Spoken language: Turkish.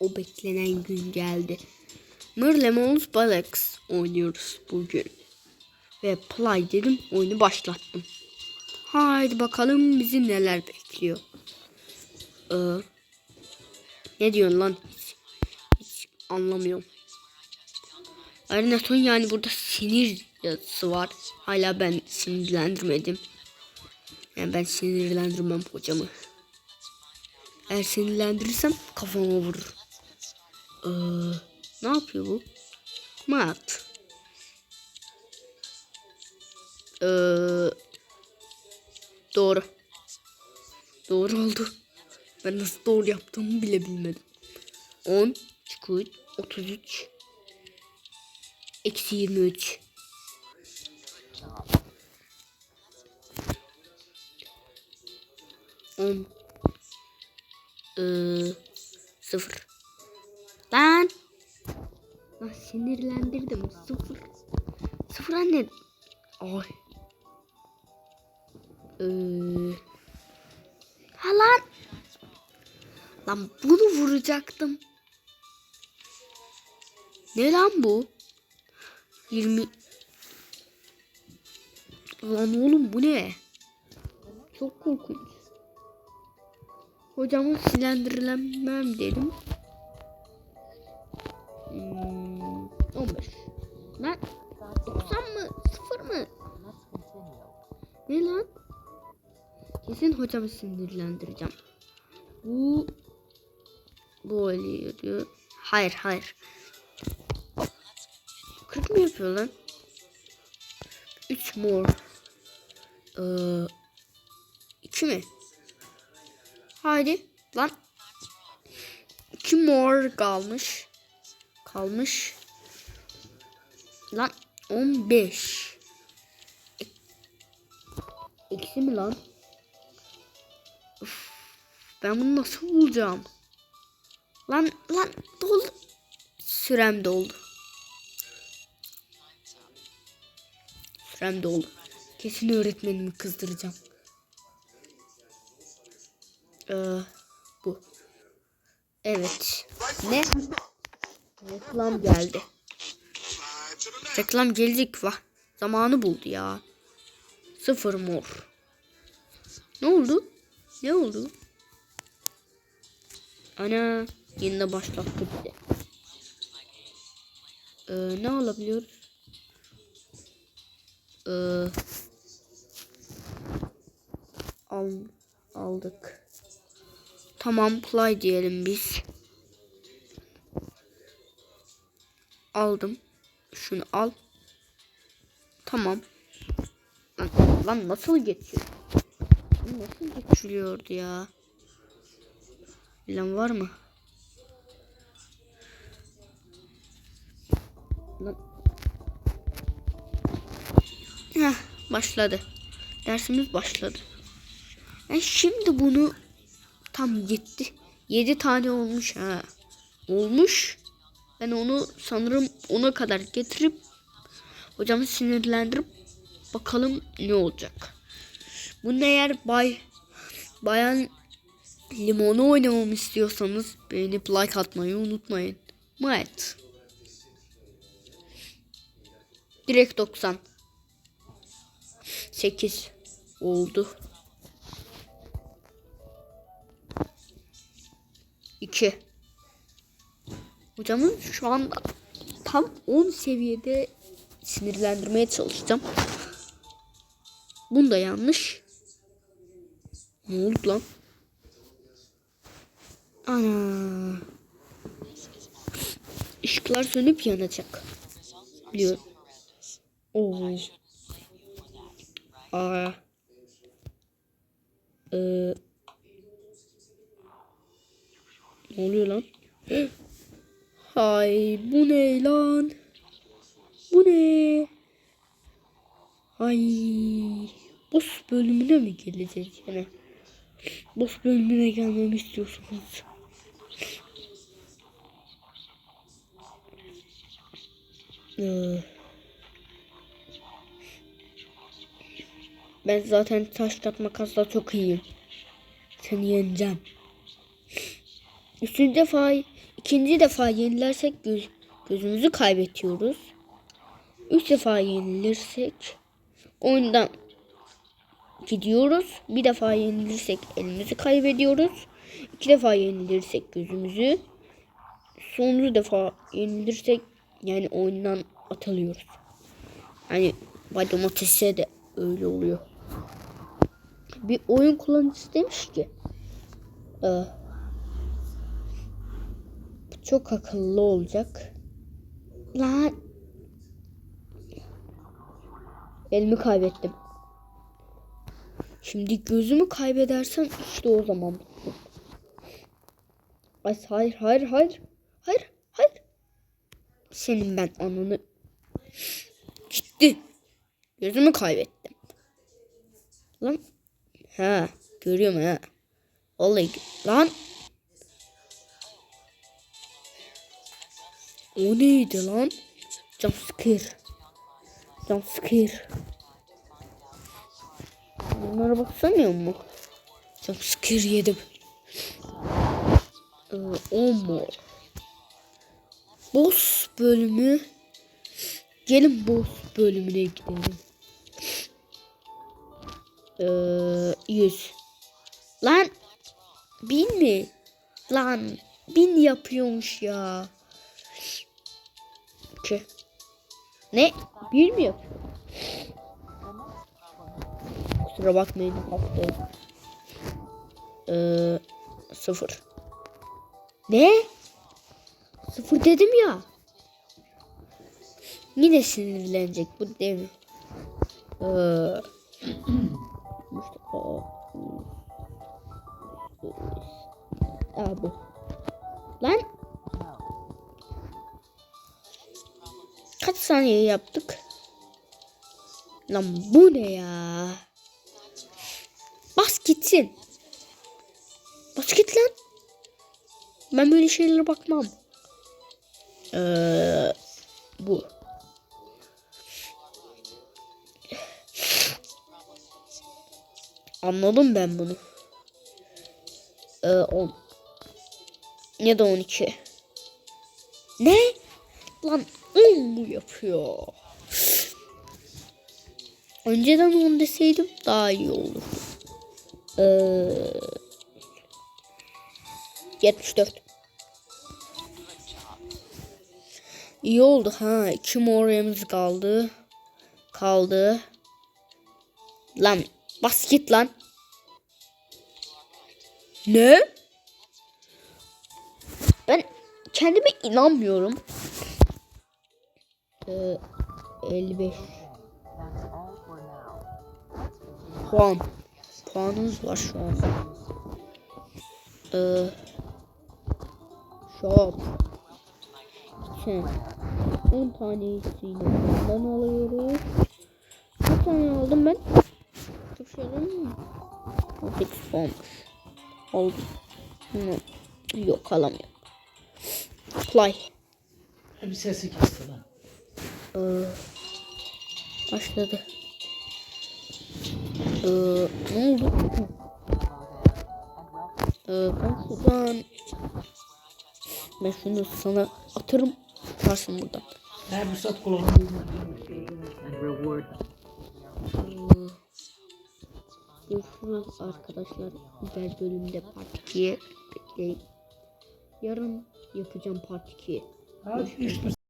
O beklenen gün geldi. Mırlemons Balax oynuyoruz bugün. Ve play dedim oyunu başlattım. Haydi bakalım bizi neler bekliyor. Ee, ne diyorsun lan? Hiç, hiç anlamıyorum. Arinaton yani burada sinir yazısı var. Hala ben sinirlendirmedim. Yani ben sinirlendirmem hocamı. Eğer sinirlendirirsem kafama vurur. Ee, ne yapıyor bu? Mat. Ee, doğru. Doğru oldu. Ben nasıl doğru yaptığımı bile bilmedim. 10 çıkıyor. 33 Eksi 23 10 ee, sıfır. Lan. Lan sinirlendirdim. Sıfır. Sıfır anne. Ay. Ee, ha lan. Lan bunu vuracaktım. Ne lan bu? 20 Lan oğlum bu ne? Çok korkunç. Hocamı silendirilemem dedim. Hmm, 15. Lan 90 mı? 0 mı? Ne lan? Kesin hocamı sinirlendireceğim. Bu bu öyle diyor. Hayır hayır. 40 mı yapıyor lan? 3 mor. Ee, 2 mi? Haydi lan. 2 mor kalmış. Kalmış. Lan 15. E- Eksi mi lan? Uf, ben bunu nasıl bulacağım? Lan lan doldu. Sürem doldu. Sürem doldu. Kesin öğretmenimi kızdıracağım. Ee, bu. Evet. Ne? Reklam geldi. Reklam gelecek va. Zamanı buldu ya. Sıfır mor. Ne oldu? Ne oldu? Ana yine başlattı bize. Ee, ne alabiliyoruz? Ee, al, aldık. Tamam play diyelim biz. Aldım. Şunu al. Tamam. Lan, lan nasıl geçiyor? Nasıl geçiliyordu ya? Bilen var mı? Lan. Heh, başladı. Dersimiz başladı. Ben şimdi bunu tam gitti. 7 tane olmuş ha. Olmuş. Ben onu sanırım ona kadar getirip hocamı sinirlendirip bakalım ne olacak. Bunu eğer bay bayan limonu oynamamı istiyorsanız beğenip like atmayı unutmayın. Evet. Direkt 90. 8 oldu. 2 Hocamın şu anda tam 10 seviyede sinirlendirmeye çalışacağım. Bunda yanlış. Ne oldu lan? Ana. Işıklar sönüp yanacak. Biliyorum. Oo. Aa. Ee. Ne oluyor lan? Hay bu ne lan? Bu ne? Ay boss bölümüne mi geleceğiz yine? Boss bölümüne gelmemi istiyorsunuz. Ee, ben zaten taş kat makasla çok iyiyim. Seni yeneceğim. Üçüncü defa ikinci defa yenilersek göz, gözümüzü kaybetiyoruz. Üç defa yenilirsek oyundan gidiyoruz. Bir defa yenilirsek elimizi kaybediyoruz. İki defa yenilirsek gözümüzü. Sonuncu defa yenilirsek yani oyundan atılıyoruz. Hani Domates'e de öyle oluyor. Bir oyun kullanıcısı demiş ki "Ee, çok akıllı olacak. Lan elimi kaybettim. Şimdi gözümü kaybedersem işte o zaman. Ay hayır hayır hayır. Hayır hayır. Senin ben ananı. Gitti. Gözümü kaybettim. Lan. Ha görüyorum ha. Vallahi lan. O neydi lan? Jumpscare. Jumpscare. Bunlara baksamıyor mu? Jumpscare yedim. Ee, mu? Boss bölümü. Gelin boss bölümüne gidelim. Ee, 100. Lan. Bin mi? Lan. Bin yapıyormuş ya. İki. Ne? Bir mi yapıyor? Kusura bakmayın haftaya. Ee, sıfır. Ne? Sıfır dedim ya. Yine sinirlenecek bu değil mi? Ee. Aa bu. Lan. Kaç saniye yaptık? Lan bu ne ya? Bas gitsin. Bas git lan. Ben böyle şeylere bakmam. Ee, bu. Anladım ben bunu. Ee, 10. Ya da 12. Ne? Lan 10 mu yapıyor? Önceden 10 deseydim daha iyi olur. Ee, 74. İyi oldu ha. İki moremiz kaldı. Kaldı. Lan bas git lan. Ne? Ben kendime inanmıyorum. Ee, 55 puan. Puanımız var şu anda. Ee, shop. Sen 10 tanesiyle bundan alıyoruz. Kaç tane aldım ben? Çok şey aldım mı? 18 puanmış. Aldım. Hı, Yok alamıyorum. Play. Bir sesi kesti lan. Ee, başladı. Ee, ne oldu? Ee, ben şuradan ben şunu sana atarım. Varsın buradan. Her fırsat kullanılıyor. And reward. Ee, Görüşürüz arkadaşlar. Diğer bölümde part 2'ye bekleyin. Yarın yapacağım part 2. Abi hiç